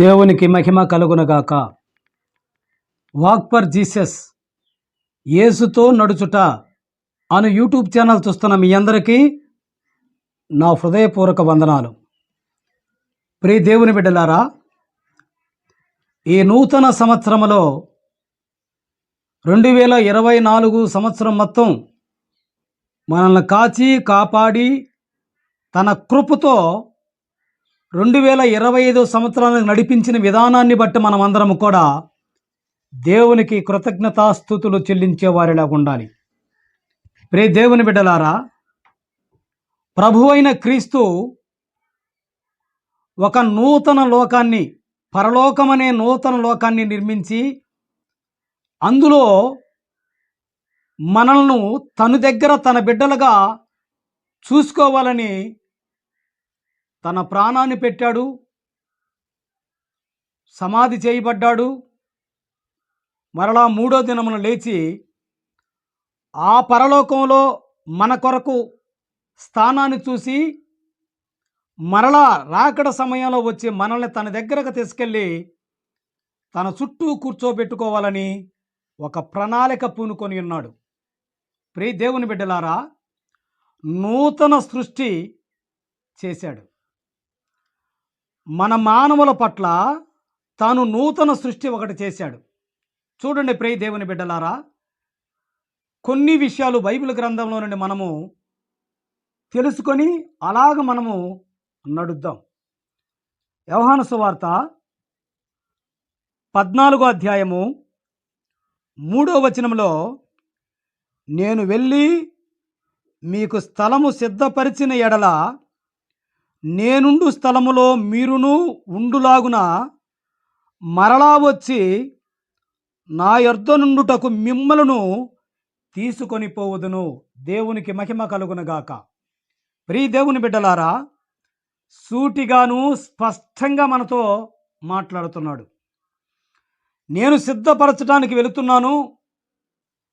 దేవునికి మహిమ కలుగునగాక. వాక్ ఫర్ జీసస్ యేసుతో నడుచుట అను యూట్యూబ్ ఛానల్ చూస్తున్న మీ అందరికీ నా హృదయపూర్వక వందనాలు. ప్రియ దేవుని బిడ్డలారా ఈ నూతన సంవత్సరములో రెండు వేల ఇరవై నాలుగు సంవత్సరం మొత్తం మనల్ని కాచి కాపాడి తన కృపతో రెండు వేల ఇరవై ఐదో సంవత్సరానికి నడిపించిన విధానాన్ని బట్టి మనం అందరం కూడా దేవునికి కృతజ్ఞతాస్థుతులు చెల్లించేవారిలా ఉండాలి. ప్రే దేవుని బిడ్డలారా ప్రభు అయిన క్రీస్తు ఒక నూతన లోకాన్ని పరలోకమనే నూతన లోకాన్ని నిర్మించి అందులో మనల్ని తన దగ్గర తన బిడ్డలుగా చూసుకోవాలని తన ప్రాణాన్ని పెట్టాడు. సమాధి చేయబడ్డాడు. మరలా మూడో దినమున లేచి ఆ పరలోకంలో మన కొరకు స్థానాన్ని చూసి మరలా రాకడ సమయంలో వచ్చి మనల్ని తన దగ్గరకు తీసుకెళ్ళి తన చుట్టూ కూర్చోబెట్టుకోవాలని ఒక ప్రణాళిక పూనుకొని ఉన్నాడు. ప్రియ దేవుని బిడ్డలారా నూతన సృష్టి చేశాడు. మన మానవుల పట్ల తాను నూతన సృష్టి ఒకటి చేశాడు. చూడండి ప్రియ దేవుని బిడ్డలారా కొన్ని విషయాలు బైబిల్ గ్రంథంలో నుండి మనము తెలుసుకొని అలాగ మనము నడుద్దాం. వ్యవహాన సువార్త పద్నాలుగో అధ్యాయము మూడో వచనంలో నేను వెళ్ళి మీకు స్థలము సిద్ధపరిచిన ఎడల నేనుండు స్థలములో మీరును ఉండులాగున మరలా వచ్చి నా యొద్ద నుండుటకు మిమ్మలను తీసుకొని పోవదును. దేవునికి మహిమ కలుగునగాక ప్రీ దేవుని బిడ్డలారా సూటిగాను స్పష్టంగా మనతో మాట్లాడుతున్నాడు. నేను సిద్ధపరచడానికి వెళుతున్నాను.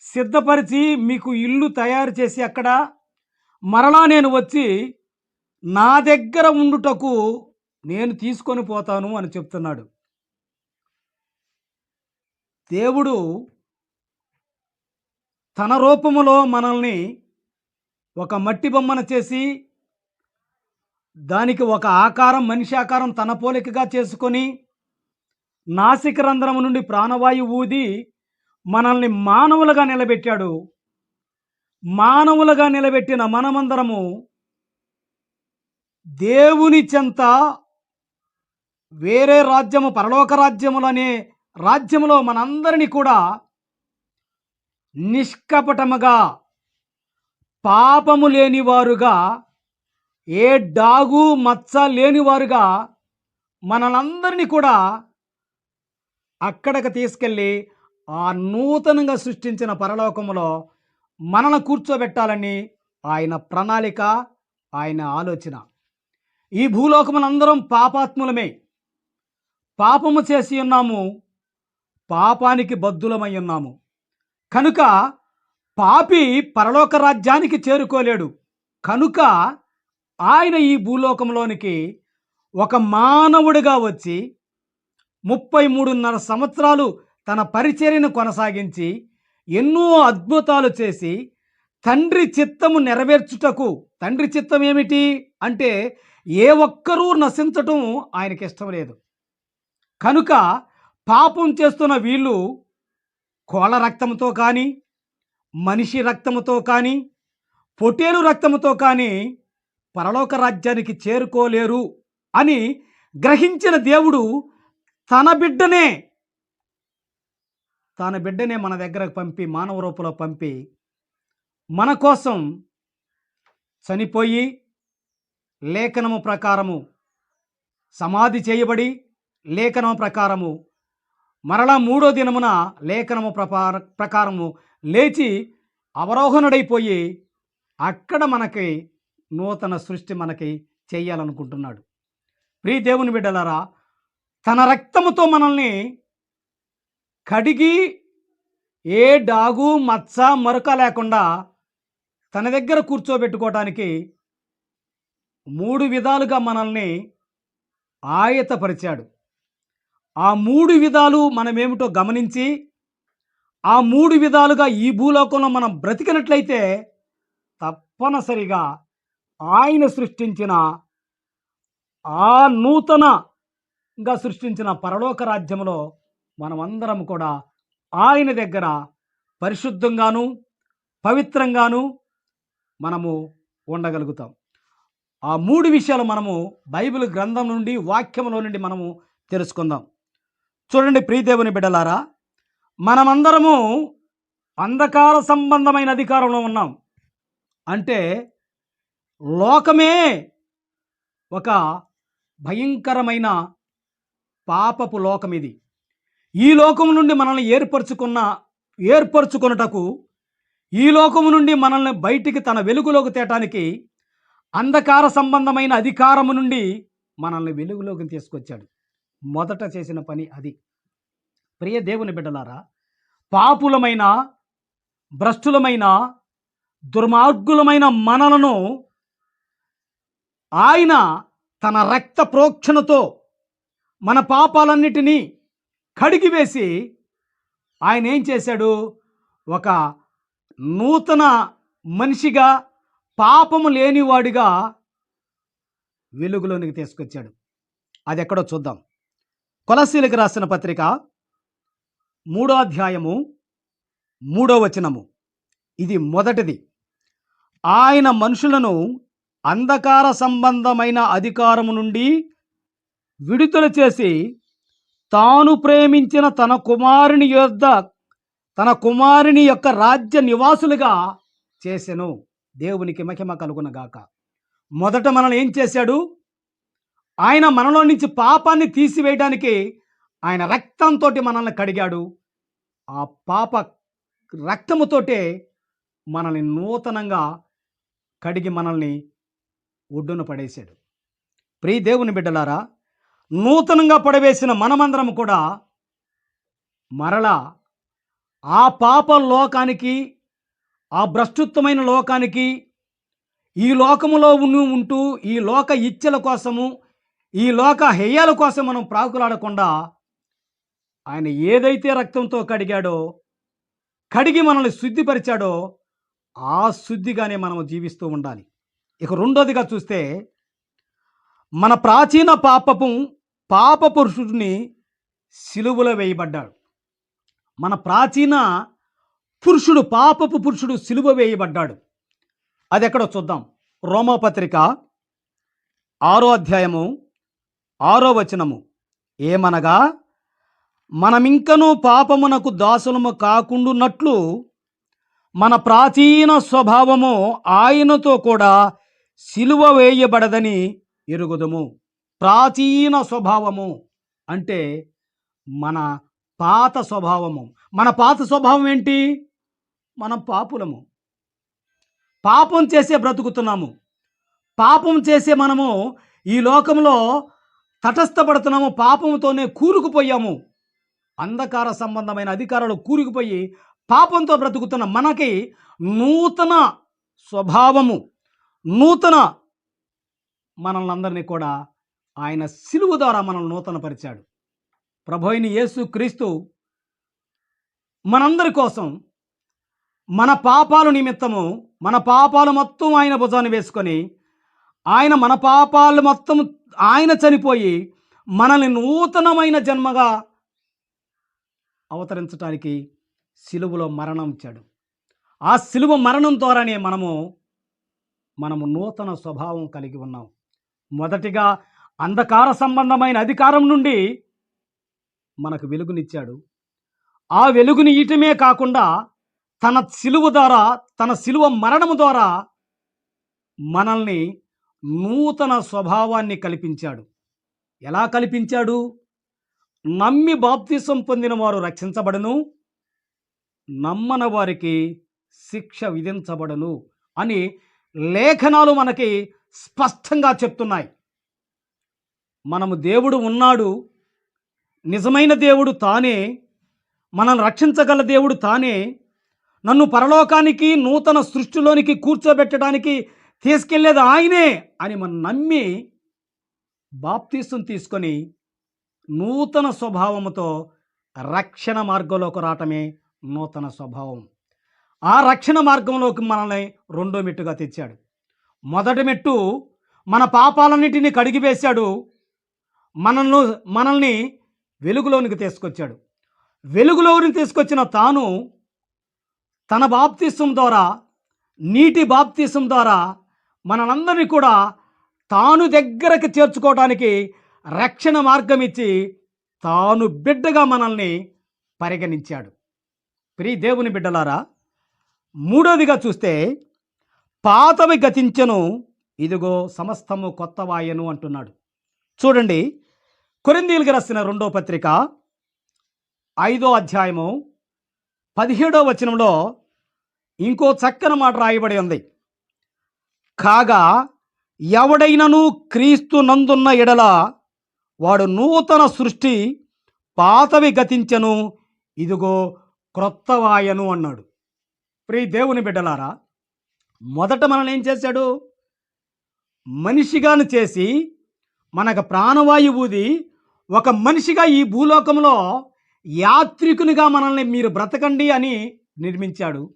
సిద్ధపరిచి మీకు ఇల్లు తయారు చేసి అక్కడ మరలా నేను వచ్చి నా దగ్గర ఉండుటకు నేను తీసుకొని పోతాను అని చెప్తున్నాడు. దేవుడు తన రూపములో మనల్ని ఒక మట్టి బొమ్మను చేసి దానికి ఒక ఆకారం మనిషి ఆకారం తన పోలికగా చేసుకొని నాసిక రంధ్రము నుండి ప్రాణవాయువు ఊది మనల్ని మానవులుగా నిలబెట్టాడు. మానవులుగా నిలబెట్టిన మనమందరము దేవుని చెంత వేరే రాజ్యము పరలోక రాజ్యములనే రాజ్యములో మనందరినీ కూడా నిష్కపటముగా పాపము లేనివారుగా ఏ డాగు మచ్చ లేనివారుగా మనలందరినీ కూడా అక్కడికి తీసుకెళ్ళి ఆ నూతనంగా సృష్టించిన పరలోకములో మనల్ని కూర్చోబెట్టాలని ఆయన ప్రణాళిక ఆయన ఆలోచన. ఈ భూలోకమునందరం పాపాత్ములమే. పాపము చేసి ఉన్నాము పాపానికి బద్దులమై ఉన్నాము. కనుక పాపి పరలోక రాజ్యానికి చేరుకోలేడు. కనుక ఆయన ఈ భూలోకంలోనికి ఒక మానవుడిగా వచ్చి ముప్పై మూడున్నర సంవత్సరాలు తన పరిచర్యను కొనసాగించి ఎన్నో అద్భుతాలు చేసి తండ్రి చిత్తము నెరవేర్చుటకు తండ్రి చిత్తం ఏమిటి అంటే ఏ ఒక్కరూ నశించటం ఆయనకి ఇష్టం లేదు. కనుక పాపం చేస్తున్న వీళ్ళు కోళ్ళ రక్తంతో కానీ మనిషి రక్తంతో కానీ పొటేలు రక్తంతో కానీ పరలోక రాజ్యానికి చేరుకోలేరు అని గ్రహించిన దేవుడు తన బిడ్డనే తన బిడ్డనే మన దగ్గరకు పంపి మానవ రూపంలో పంపి మన కోసం చనిపోయి లేఖనము ప్రకారము. సమాధి చేయబడి లేఖనము ప్రకారము. మరలా మూడో దినమున లేఖనము ప్రపార ప్రకారము లేచి అవరోహణుడైపోయి అక్కడ మనకి నూతన సృష్టి మనకి చేయాలనుకుంటున్నాడు. ప్రియ దేవుని బిడ్డలారా తన రక్తముతో మనల్ని కడిగి ఏ డాగు మచ్చ మరక లేకుండా తన దగ్గర కూర్చోబెట్టుకోవటానికి మూడు విధాలుగా మనల్ని ఆయతపరిచాడు. ఆ మూడు విధాలు మనమేమిటో గమనించి ఆ మూడు విధాలుగా ఈ భూలోకంలో మనం బ్రతికినట్లయితే తప్పనిసరిగా ఆయన సృష్టించిన ఆ నూతనగా సృష్టించిన పరలోక రాజ్యంలో మనమందరం కూడా ఆయన దగ్గర పరిశుద్ధంగాను పవిత్రంగాను మనము ఉండగలుగుతాం. ఆ మూడు విషయాలు మనము బైబిల్ గ్రంథం నుండి వాక్యంలో నుండి మనము తెలుసుకుందాం. చూడండి ప్రీదేవుని బిడ్డలారా మనమందరము అంధకార సంబంధమైన అధికారంలో ఉన్నాం. అంటే లోకమే ఒక భయంకరమైన పాపపు లోకం ఇది. ఈ లోకం నుండి మనల్ని ఏర్పరచుకున్న ఏర్పరచుకొనుటకు ఈ లోకము నుండి మనల్ని బయటికి తన వెలుగులోకి తేటానికి అంధకార సంబంధమైన అధికారము నుండి మనల్ని వెలుగులోకి తీసుకొచ్చాడు. మొదట చేసిన పని అది. ప్రియ దేవుని బిడ్డలారా పాపులమైన భ్రష్టులమైన దుర్మార్గులమైన మనలను ఆయన తన రక్త ప్రోక్షణతో మన పాపాలన్నిటినీ కడిగివేసి ఆయన ఏం చేశాడు? ఒక నూతన మనిషిగా పాపము లేనివాడిగా వెలుగులోనికి తీసుకొచ్చాడు. అది ఎక్కడో చూద్దాం. కొలసీలకు రాసిన పత్రిక మూడో అధ్యాయము మూడో వచనము. ఇది మొదటిది. ఆయన మనుషులను అంధకార సంబంధమైన అధికారము నుండి విడుదల చేసి తాను ప్రేమించిన తన కుమారుని యొద్ద తన కుమారుని యొక్క రాజ్య నివాసులుగా చేసెను. దేవునికి మహిమ కలుగునగాక మొదట మనల్ని ఏం చేశాడు? ఆయన మనలో నుంచి పాపాన్ని తీసివేయడానికి ఆయన రక్తంతో మనల్ని కడిగాడు. ఆ పాప రక్తముతోటే మనల్ని నూతనంగా కడిగి మనల్ని ఒడ్డున పడేశాడు. ప్రియ దేవుని బిడ్డలారా నూతనంగా పడవేసిన మనమందరం కూడా మరలా ఆ పాప లోకానికి ఆ భ్రష్టుత్వమైన లోకానికి ఈ లోకములో ఉండి ఉంటూ ఈ లోక ఇచ్చల కోసము ఈ లోక హేయాల కోసం మనం ప్రాకులాడకుండా ఆయన ఏదైతే రక్తంతో కడిగాడో కడిగి మనల్ని శుద్ధిపరిచాడో ఆ శుద్ధిగానే మనం జీవిస్తూ ఉండాలి. ఇక రెండోదిగా చూస్తే మన ప్రాచీన పాపపు పాప పురుషుడిని సిలువలో వేయబడ్డాడు. మన ప్రాచీన పురుషుడు పాపపు పురుషుడు సిలువ వేయబడ్డాడు. అది ఎక్కడో చూద్దాం. రోమపత్రిక ఆరో అధ్యాయము ఆరో వచనము. ఏమనగా మనమింకనూ పాపమునకు దాసులము కాకుండున్నట్లు మన ప్రాచీన స్వభావము ఆయనతో కూడా సిలువ వేయబడదని ఎరుగుదము. ప్రాచీన స్వభావము అంటే మన పాత స్వభావము. మన పాత స్వభావం ఏంటి? మనం పాపులము. పాపం చేసే బ్రతుకుతున్నాము. పాపం చేసే మనము ఈ లోకంలో తటస్థపడుతున్నాము పాపంతోనే కూరుకుపోయాము. అంధకార సంబంధమైన అధికారాలు కూరుకుపోయి పాపంతో బ్రతుకుతున్న మనకి నూతన స్వభావము నూతన మనల్ని అందరినీ కూడా ఆయన సిలువు ద్వారా మనల్ని నూతనపరిచాడు. ప్రభోయిని యేసు క్రీస్తు మనందరి కోసం మన పాపాలు నిమిత్తము మన పాపాలు మొత్తం ఆయన భుజాన్ని వేసుకొని ఆయన మన పాపాలు మొత్తం ఆయన చనిపోయి మనల్ని నూతనమైన జన్మగా అవతరించడానికి సిలువలో మరణం ఇచ్చాడు. ఆ సిలువ మరణం ద్వారానే మనము మనము నూతన స్వభావం కలిగి ఉన్నాం. మొదటిగా అంధకార సంబంధమైన అధికారం నుండి మనకు వెలుగునిచ్చాడు. ఆ వెలుగుని ఇయటమే కాకుండా తన సిలువ ద్వారా తన సిలువ మరణము ద్వారా మనల్ని నూతన స్వభావాన్ని కల్పించాడు. ఎలా కల్పించాడు? నమ్మి బాప్తిసం పొందిన వారు రక్షించబడను నమ్మన వారికి శిక్ష విధించబడను అని లేఖనాలు మనకి స్పష్టంగా చెప్తున్నాయి. మనము దేవుడు ఉన్నాడు నిజమైన దేవుడు తానే మనల్ని రక్షించగల దేవుడు తానే నన్ను పరలోకానికి నూతన సృష్టిలోనికి కూర్చోబెట్టడానికి తీసుకెళ్ళేది ఆయనే అని మనం నమ్మి బాప్తీసును తీసుకొని నూతన స్వభావముతో రక్షణ మార్గంలోకి రావటమే నూతన స్వభావం. ఆ రక్షణ మార్గంలోకి మనల్ని రెండో మెట్టుగా తెచ్చాడు. మొదటి మెట్టు మన పాపాలన్నిటినీ కడిగివేశాడు. మనల్ని మనల్ని వెలుగులోనికి తీసుకొచ్చాడు. వెలుగులోని తీసుకొచ్చిన తాను తన బాప్తిసం ద్వారా నీటి బాప్తిసం ద్వారా మనందరినీ కూడా తాను దగ్గరకు చేర్చుకోవడానికి రక్షణ మార్గం ఇచ్చి తాను బిడ్డగా మనల్ని పరిగణించాడు. ప్రియ దేవుని బిడ్డలారా మూడోదిగా చూస్తే పాతవి గతించను ఇదిగో సమస్తము కొత్తవాయను అంటున్నాడు. చూడండి కొరిందీలకు రాసిన రెండో పత్రిక ఐదో అధ్యాయము పదిహేడో వచనంలో ఇంకో చక్కని మాట రాయబడి ఉంది. కాగా ఎవడైనను క్రీస్తు నందున్న ఎడల వాడు నూతన సృష్టి పాతవి గతించను ఇదిగో క్రొత్తవాయను అన్నాడు. ప్రియ దేవుని బిడ్డలారా మొదట మనల్ని ఏం చేశాడు? మనిషిగాను చేసి మనకు ప్రాణవాయువుది ఒక మనిషిగా ఈ భూలోకంలో యాత్రికునిగా మనల్ని మీరు బ్రతకండి అని నిర్మించాడు.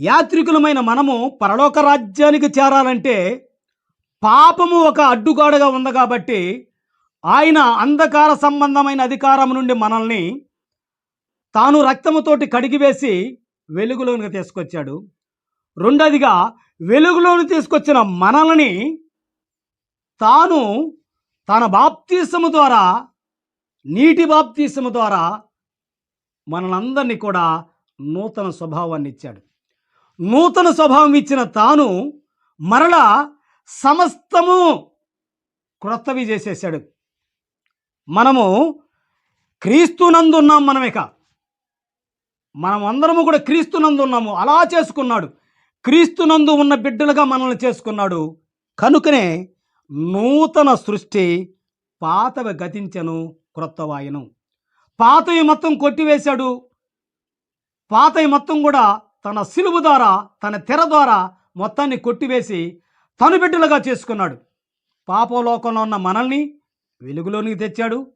యాత్రికులమైన మనము పరలోక రాజ్యానికి చేరాలంటే పాపము ఒక అడ్డుగాడుగా ఉంది కాబట్టి ఆయన అంధకార సంబంధమైన అధికారం నుండి మనల్ని తాను రక్తముతోటి కడిగివేసి వెలుగులోనికి తీసుకొచ్చాడు. రెండోదిగా వెలుగులోని తీసుకొచ్చిన మనల్ని తాను తన బాప్తీసము ద్వారా నీటి బాప్తీసము ద్వారా మనందరినీ కూడా నూతన స్వభావాన్ని ఇచ్చాడు. నూతన స్వభావం ఇచ్చిన తాను మరలా సమస్తము క్రొత్తవి చేసేసాడు. మనము క్రీస్తునందు ఉన్నాం మనమిక మనం అందరము కూడా క్రీస్తునందు ఉన్నాము. అలా చేసుకున్నాడు. క్రీస్తునందు ఉన్న బిడ్డలుగా మనల్ని చేసుకున్నాడు. కనుకనే నూతన సృష్టి పాతవి గతించను. క్రొత్తవాయను. పాతవి మొత్తం కొట్టివేశాడు. పాతవి మొత్తం కూడా తన సిలువు ద్వారా తన తెర ద్వారా మొత్తాన్ని కొట్టివేసి తను బిడ్డలుగా చేసుకున్నాడు. పాపలోకంలో ఉన్న మనల్ని వెలుగులోనికి తెచ్చాడు.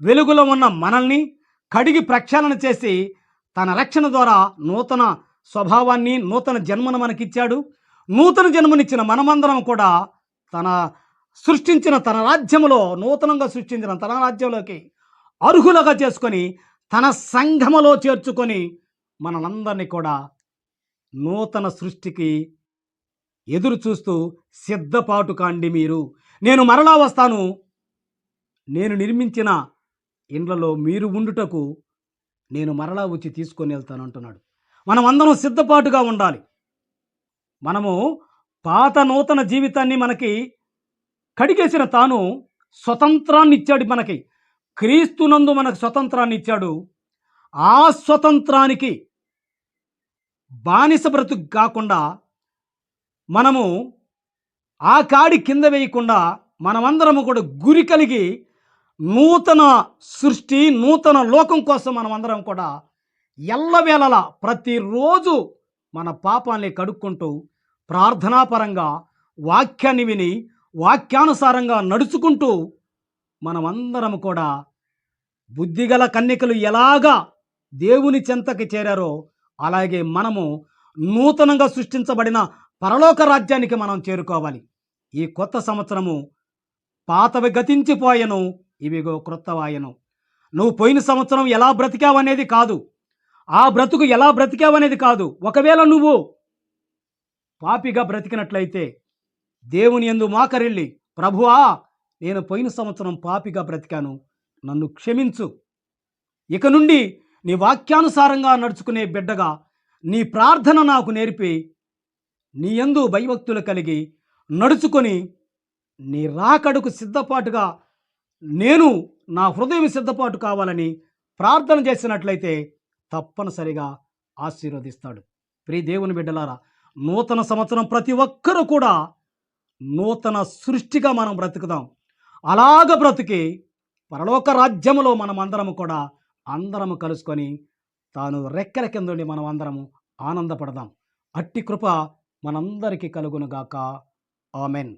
వెలుగులో ఉన్న మనల్ని కడిగి ప్రక్షాళన చేసి తన రక్షణ ద్వారా నూతన స్వభావాన్ని నూతన జన్మను మనకిచ్చాడు. నూతన జన్మనిచ్చిన మనమందరం కూడా తన సృష్టించిన తన రాజ్యములో నూతనంగా సృష్టించిన తన రాజ్యంలోకి అర్హులుగా చేసుకొని తన సంఘములో చేర్చుకొని మనలందరినీ కూడా నూతన సృష్టికి ఎదురు చూస్తూ సిద్ధపాటు కాండి మీరు. నేను మరలా వస్తాను. నేను నిర్మించిన ఇండ్లలో మీరు ఉండుటకు నేను మరలా వచ్చి తీసుకొని వెళ్తాను అంటున్నాడు. మనం అందరం సిద్ధపాటుగా ఉండాలి. మనము పాత నూతన జీవితాన్ని మనకి కడిగేసిన తాను స్వతంత్రాన్ని ఇచ్చాడు మనకి. క్రీస్తునందు మనకు స్వతంత్రాన్ని ఇచ్చాడు ఆ స్వతంత్రానికి బానిస బ్రతుకు కాకుండా మనము ఆ కాడి కింద వేయకుండా మనమందరము కూడా గురి కలిగి నూతన సృష్టి నూతన లోకం కోసం మనమందరం కూడా ఎల్లవేళలా ప్రతిరోజు మన పాపాన్ని కడుక్కుంటూ ప్రార్థనాపరంగా వాక్యాన్ని విని వాక్యానుసారంగా నడుచుకుంటూ మనమందరం కూడా బుద్ధిగల కన్యకలు ఎలాగా దేవుని చెంతకి చేరారో అలాగే మనము నూతనంగా సృష్టించబడిన పరలోక రాజ్యానికి మనం చేరుకోవాలి. ఈ కొత్త సంవత్సరము పాతవి గతించిపోయను ఇవిగో క్రొత్తవాయను. నువ్వు పోయిన సంవత్సరం ఎలా బ్రతికావనేది కాదు. ఆ బ్రతుకు ఎలా బ్రతికావనేది కాదు. ఒకవేళ నువ్వు పాపిగా బ్రతికినట్లయితే దేవుని ఎందు మాకరిల్లి ప్రభువా నేను పోయిన సంవత్సరం పాపిగా బ్రతికాను. నన్ను క్షమించు. ఇక నుండి నీ వాక్యానుసారంగా నడుచుకునే బిడ్డగా నీ ప్రార్థన నాకు నేర్పి నీ యందు భయభక్తులు కలిగి నడుచుకొని నీ రాకడుకు సిద్ధపాటుగా నేను నా హృదయం సిద్ధపాటు కావాలని ప్రార్థన చేసినట్లయితే తప్పనిసరిగా ఆశీర్వదిస్తాడు. ప్రియ దేవుని బిడ్డలారా నూతన సంవత్సరం ప్రతి ఒక్కరూ కూడా నూతన సృష్టిగా మనం బ్రతుకుదాం. అలాగ బ్రతికి పరలోక రాజ్యములో మనం అందరము కూడా అందరము కలుసుకొని తాను రెక్కల కిందండి మనం అందరము ఆనందపడదాం. అట్టి కృప మనందరికీ కలుగునుగాక. ఆమెన్.